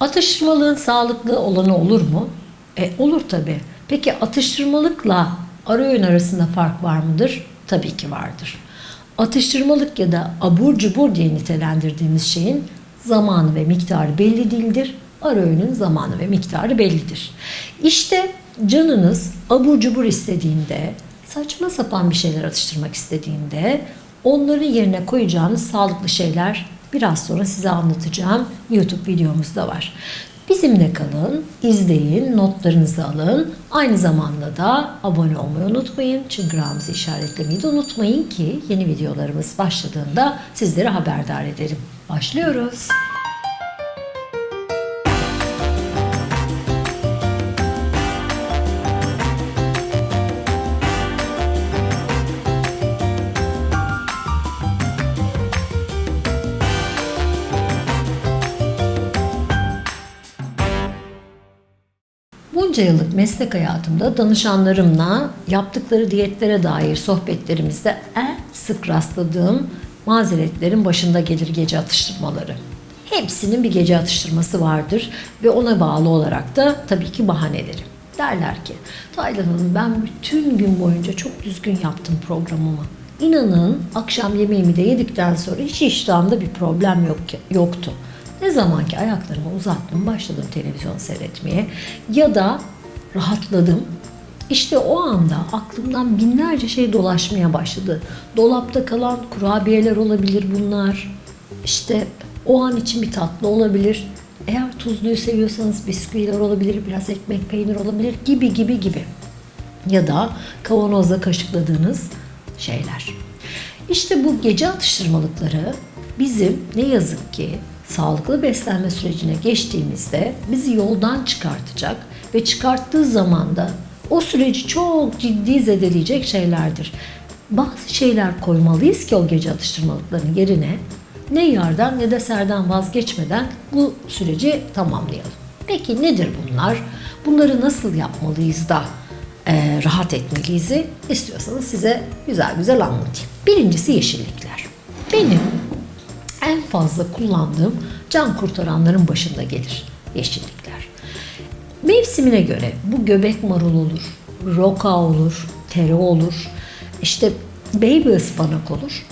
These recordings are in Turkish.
Atıştırmalığın sağlıklı olanı olur mu? E, olur tabi. Peki atıştırmalıkla ara öğün arasında fark var mıdır? Tabii ki vardır. Atıştırmalık ya da abur cubur diye nitelendirdiğimiz şeyin zamanı ve miktarı belli değildir. Ara öğünün zamanı ve miktarı bellidir. İşte canınız abur cubur istediğinde, saçma sapan bir şeyler atıştırmak istediğinde onların yerine koyacağınız sağlıklı şeyler biraz sonra size anlatacağım YouTube videomuzda var. Bizimle kalın, izleyin, notlarınızı alın. Aynı zamanda da abone olmayı unutmayın. Çıngırağımızı işaretlemeyi de unutmayın ki yeni videolarımız başladığında sizleri haberdar edelim. Başlıyoruz. Bunca yıllık meslek hayatımda danışanlarımla yaptıkları diyetlere dair sohbetlerimizde en sık rastladığım mazeretlerin başında gelir gece atıştırmaları. Hepsinin bir gece atıştırması vardır ve ona bağlı olarak da tabii ki bahaneleri. Derler ki, Taylan Hanım ben bütün gün boyunca çok düzgün yaptım programımı. İnanın akşam yemeğimi de yedikten sonra hiç iştahımda bir problem yok, yoktu. Ne zaman ki ayaklarımı uzattım, başladım televizyon seyretmeye ya da rahatladım. İşte o anda aklımdan binlerce şey dolaşmaya başladı. Dolapta kalan kurabiyeler olabilir bunlar. İşte o an için bir tatlı olabilir. Eğer tuzluyu seviyorsanız bisküviler olabilir, biraz ekmek, peynir olabilir gibi gibi gibi. Ya da kavanozda kaşıkladığınız şeyler. İşte bu gece atıştırmalıkları bizim ne yazık ki sağlıklı beslenme sürecine geçtiğimizde bizi yoldan çıkartacak ve çıkarttığı zaman da o süreci çok ciddi zedeleyecek şeylerdir. Bazı şeyler koymalıyız ki o gece atıştırmalıklarının yerine ne yardan ne de serden vazgeçmeden bu süreci tamamlayalım. Peki nedir bunlar? Bunları nasıl yapmalıyız da e, rahat etmeliyiz? İstiyorsanız size güzel güzel anlatayım. Birincisi yeşillikler. Benim en fazla kullandığım can kurtaranların başında gelir yeşillikler. Mevsimine göre bu göbek marul olur, roka olur, tere olur, işte baby ıspanak olur.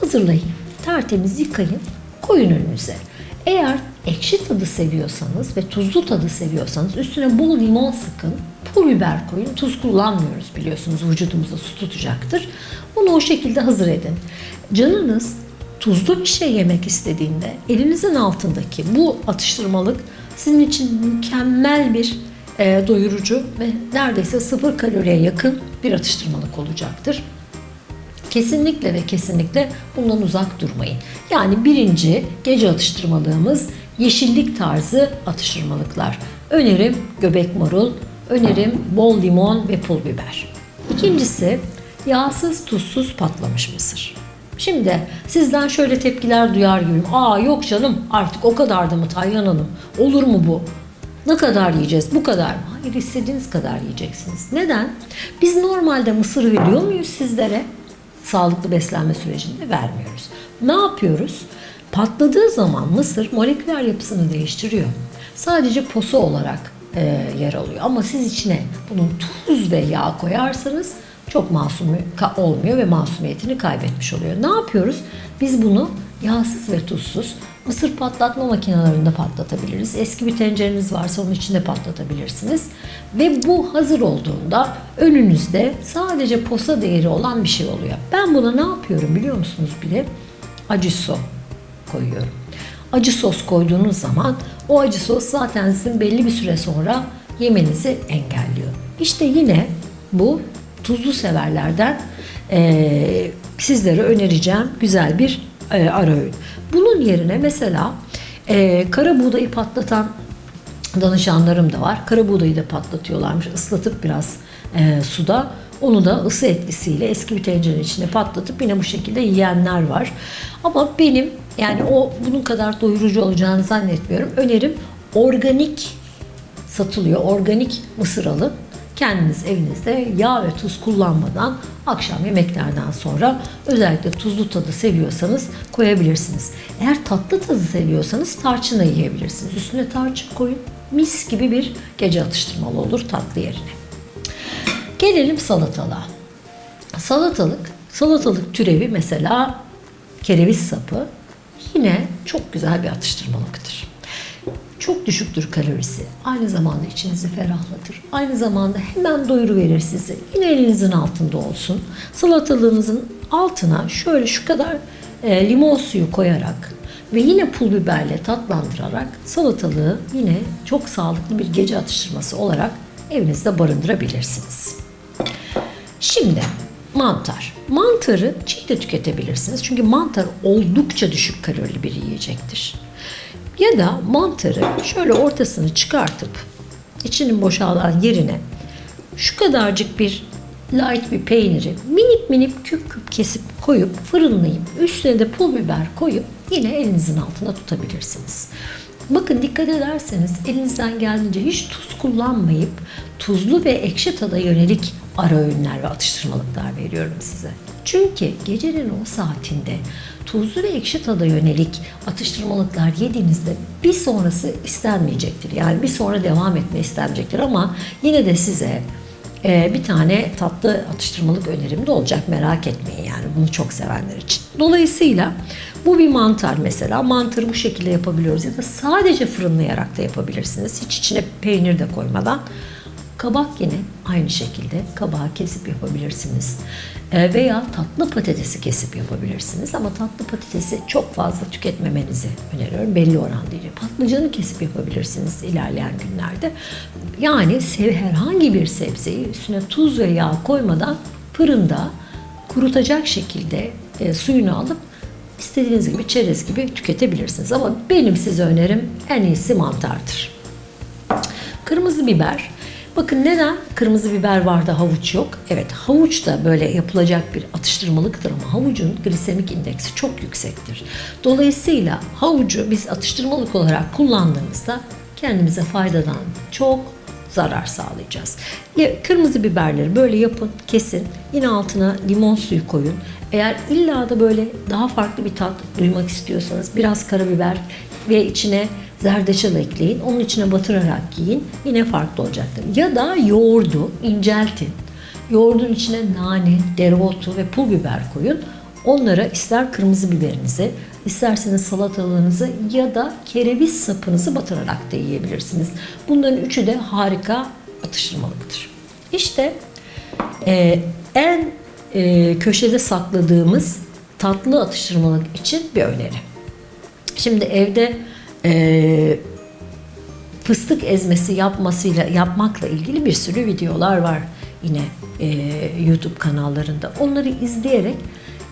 Hazırlayın, tertemiz yıkayın, koyun önünüze. Eğer ekşi tadı seviyorsanız ve tuzlu tadı seviyorsanız üstüne bol limon sıkın, pul biber koyun. Tuz kullanmıyoruz biliyorsunuz vücudumuzda su tutacaktır. Bunu o şekilde hazır edin. Canınız tuzlu bir şey yemek istediğinde elinizin altındaki bu atıştırmalık sizin için mükemmel bir e, doyurucu ve neredeyse sıfır kaloriye yakın bir atıştırmalık olacaktır. Kesinlikle ve kesinlikle bundan uzak durmayın. Yani birinci gece atıştırmalığımız yeşillik tarzı atıştırmalıklar. Önerim göbek marul, önerim bol limon ve pul biber. İkincisi yağsız tuzsuz patlamış mısır. Şimdi sizden şöyle tepkiler duyar gibiyim. Aa yok canım artık o kadar da mı Taylan Hanım? Olur mu bu? Ne kadar yiyeceğiz? Bu kadar mı? Hayır istediğiniz kadar yiyeceksiniz. Neden? Biz normalde mısır veriyor muyuz sizlere? Sağlıklı beslenme sürecinde vermiyoruz. Ne yapıyoruz? Patladığı zaman mısır moleküler yapısını değiştiriyor. Sadece posu olarak e, yer alıyor. Ama siz içine bunun tuz ve yağ koyarsanız çok masum olmuyor ve masumiyetini kaybetmiş oluyor. Ne yapıyoruz? Biz bunu yağsız ve tuzsuz mısır patlatma makinelerinde patlatabiliriz. Eski bir tencereniz varsa onun içinde patlatabilirsiniz. Ve bu hazır olduğunda önünüzde sadece posa değeri olan bir şey oluyor. Ben buna ne yapıyorum biliyor musunuz bile? Acı su koyuyorum. Acı sos koyduğunuz zaman o acı sos zaten sizin belli bir süre sonra yemenizi engelliyor. İşte yine bu tuzlu severlerden e, sizlere önereceğim güzel bir e, ara öğün. Bunun yerine mesela e, kara buğdayı patlatan danışanlarım da var. Kara buğdayı da patlatıyorlarmış. Islatıp biraz e, suda onu da ısı etkisiyle eski bir tencerenin içine patlatıp yine bu şekilde yiyenler var. Ama benim yani o bunun kadar doyurucu olacağını zannetmiyorum. Önerim organik satılıyor. Organik mısır alın kendiniz evinizde yağ ve tuz kullanmadan akşam yemeklerden sonra özellikle tuzlu tadı seviyorsanız koyabilirsiniz. Eğer tatlı tadı seviyorsanız tarçın da yiyebilirsiniz. Üstüne tarçın koyun. Mis gibi bir gece atıştırmalı olur tatlı yerine. Gelelim salatalığa. Salatalık, salatalık türevi mesela kereviz sapı yine çok güzel bir atıştırmalıktır. Çok düşüktür kalorisi. Aynı zamanda içinizi ferahlatır. Aynı zamanda hemen doyuru verir sizi. Yine elinizin altında olsun. Salatalığınızın altına şöyle şu kadar e, limon suyu koyarak ve yine pul biberle tatlandırarak salatalığı yine çok sağlıklı bir gece atıştırması olarak evinizde barındırabilirsiniz. Şimdi mantar. Mantarı çiğ de tüketebilirsiniz. Çünkü mantar oldukça düşük kalorili bir yiyecektir. Ya da mantarı şöyle ortasını çıkartıp içinin boşalan yerine şu kadarcık bir light bir peyniri minik minik küp küp kesip koyup fırınlayıp üstüne de pul biber koyup yine elinizin altında tutabilirsiniz. Bakın dikkat ederseniz elinizden geldiğince hiç tuz kullanmayıp tuzlu ve ekşi tada yönelik ara öğünler ve atıştırmalıklar veriyorum size. Çünkü gecenin o saatinde tuzlu ve ekşi tada yönelik atıştırmalıklar yediğinizde bir sonrası istenmeyecektir. Yani bir sonra devam etme istenmeyecektir ama yine de size e, bir tane tatlı atıştırmalık önerim de olacak merak etmeyin yani bunu çok sevenler için. Dolayısıyla bu bir mantar mesela. Mantarı bu şekilde yapabiliyoruz ya da sadece fırınlayarak da yapabilirsiniz. Hiç içine peynir de koymadan. Kabak yine aynı şekilde kabağı kesip yapabilirsiniz. E, veya tatlı patatesi kesip yapabilirsiniz. Ama tatlı patatesi çok fazla tüketmemenizi öneriyorum. Belli oranda değil. Patlıcanı kesip yapabilirsiniz ilerleyen günlerde. Yani herhangi bir sebzeyi üstüne tuz ve yağ koymadan fırında kurutacak şekilde e, suyunu alıp istediğiniz gibi çerez gibi tüketebilirsiniz. Ama benim size önerim en iyisi mantardır. Kırmızı biber. Bakın neden kırmızı biber vardı havuç yok? Evet havuç da böyle yapılacak bir atıştırmalıktır ama havucun glisemik indeksi çok yüksektir. Dolayısıyla havucu biz atıştırmalık olarak kullandığımızda kendimize faydadan çok zarar sağlayacağız. Kırmızı biberleri böyle yapın, kesin. Yine altına limon suyu koyun. Eğer illa da böyle daha farklı bir tat duymak istiyorsanız biraz karabiber ve içine zerdeçal ekleyin. Onun içine batırarak yiyin. Yine farklı olacaktır. Ya da yoğurdu inceltin. Yoğurdun içine nane, dereotu ve pul biber koyun. Onlara ister kırmızı biberinizi, isterseniz salatalığınızı ya da kereviz sapınızı batırarak da yiyebilirsiniz. Bunların üçü de harika atıştırmalıktır. İşte e, en e, köşede sakladığımız tatlı atıştırmalık için bir öneri. Şimdi evde e, fıstık ezmesi yapmasıyla yapmakla ilgili bir sürü videolar var yine e, YouTube kanallarında. Onları izleyerek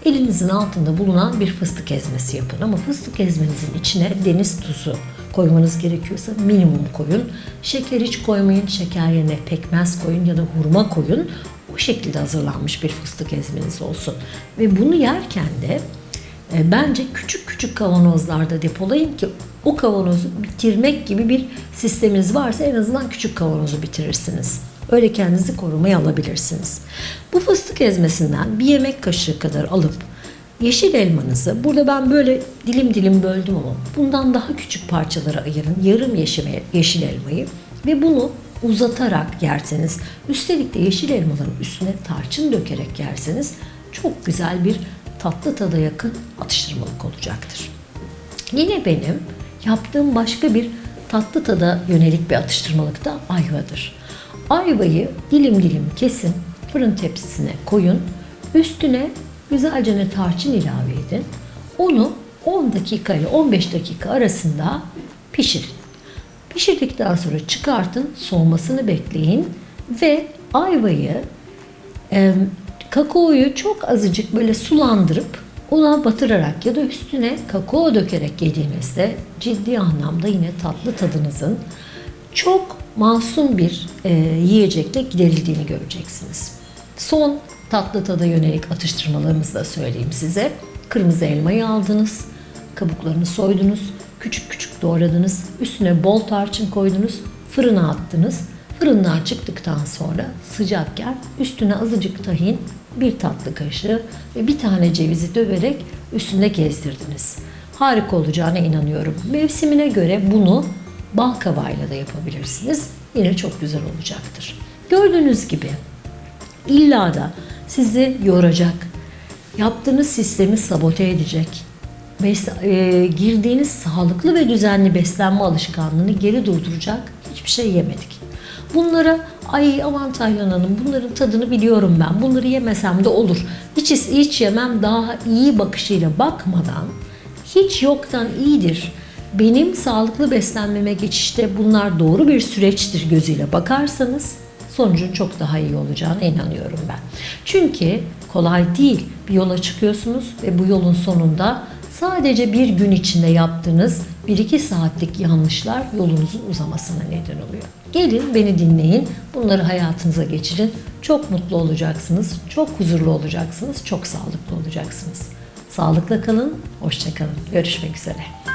elinizin altında bulunan bir fıstık ezmesi yapın. Ama fıstık ezmenizin içine deniz tuzu koymanız gerekiyorsa minimum koyun. Şeker hiç koymayın. Şeker yerine pekmez koyun ya da hurma koyun. O şekilde hazırlanmış bir fıstık ezmeniz olsun. Ve bunu yerken de e, bence küçük küçük kavanozlarda depolayın ki o kavanozu bitirmek gibi bir sisteminiz varsa en azından küçük kavanozu bitirirsiniz. Öyle kendinizi korumaya alabilirsiniz. Bu fıstık ezmesinden bir yemek kaşığı kadar alıp yeşil elmanızı burada ben böyle dilim dilim böldüm ama bundan daha küçük parçalara ayırın. Yarım yeşil, yeşil elmayı ve bunu uzatarak yerseniz üstelik de yeşil elmaların üstüne tarçın dökerek yerseniz çok güzel bir tatlı tada yakın atıştırmalık olacaktır. Yine benim yaptığım başka bir tatlı tada yönelik bir atıştırmalık da ayvadır. Ayvayı dilim dilim kesin, fırın tepsisine koyun. Üstüne güzelce ne tarçın ilave edin. Onu 10 dakika ile 15 dakika arasında pişirin. Pişirdikten sonra çıkartın, soğumasını bekleyin ve ayvayı e, kakaoyu çok azıcık böyle sulandırıp ona batırarak ya da üstüne kakao dökerek yediğinizde ciddi anlamda yine tatlı tadınızın çok masum bir e, yiyecekle giderildiğini göreceksiniz. Son tatlı tada yönelik atıştırmalarımızı da söyleyeyim size. Kırmızı elmayı aldınız, kabuklarını soydunuz, küçük küçük doğradınız, üstüne bol tarçın koydunuz, fırına attınız. Fırından çıktıktan sonra sıcakken üstüne azıcık tahin, bir tatlı kaşığı ve bir tane cevizi döverek üstünde gezdirdiniz. Harika olacağına inanıyorum. Mevsimine göre bunu bal da yapabilirsiniz. Yine çok güzel olacaktır. Gördüğünüz gibi illa da sizi yoracak, yaptığınız sistemi sabote edecek, bes- e, girdiğiniz sağlıklı ve düzenli beslenme alışkanlığını geri durduracak hiçbir şey yemedik. Bunlara ay aman Taylan Hanım bunların tadını biliyorum ben. Bunları yemesem de olur. Hiç, hiç yemem daha iyi bakışıyla bakmadan hiç yoktan iyidir. Benim sağlıklı beslenmeme geçişte bunlar doğru bir süreçtir gözüyle bakarsanız sonucun çok daha iyi olacağına inanıyorum ben. Çünkü kolay değil. Bir yola çıkıyorsunuz ve bu yolun sonunda sadece bir gün içinde yaptığınız 1-2 saatlik yanlışlar yolunuzun uzamasına neden oluyor. Gelin beni dinleyin. Bunları hayatınıza geçirin. Çok mutlu olacaksınız. Çok huzurlu olacaksınız. Çok sağlıklı olacaksınız. Sağlıkla kalın. Hoşça kalın. Görüşmek üzere.